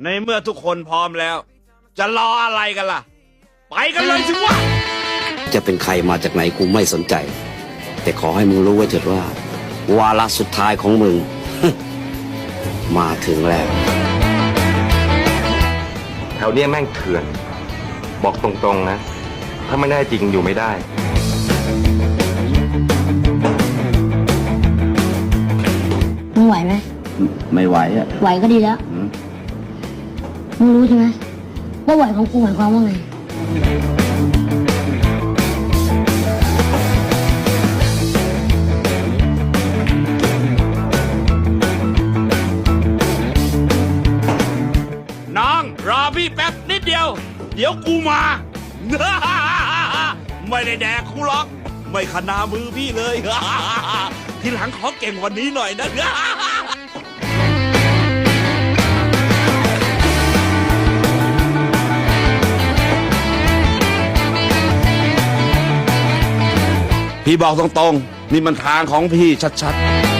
ในเมื่อทุกคนพร้อมแล้ว จะรออะไรกันล่ะ ไปกันเลยสิวะจะเป็นใครมาจากไหนกูไม่สนใจ แต่ขอให้มึงรู้ไว้เถิดว่า วาระสุดท้ายของมึง มาถึงแล้ว แถวเนี้ยแม่งเถื่อน บอกตรงๆนะ ถ้าไม่ได้จริงอยู่ไม่ได้ มึงไหวไหมไม่ไหวอะ ไหวก็ดีแล้ว อืม มึงรู้ใช่ไหมว่าไหวของกูหมายความว่าไง น้องรอพี่แป๊บนิดเดียว เดี๋ยวกูมา ไม่ได้แดกกูหรอก ไม่ขนามือพี่เลย ทีหลังขอเก่งกวันนี้หน่อยนะ พี่บอกตรงๆ นี่มันทางของพี่ชัดๆ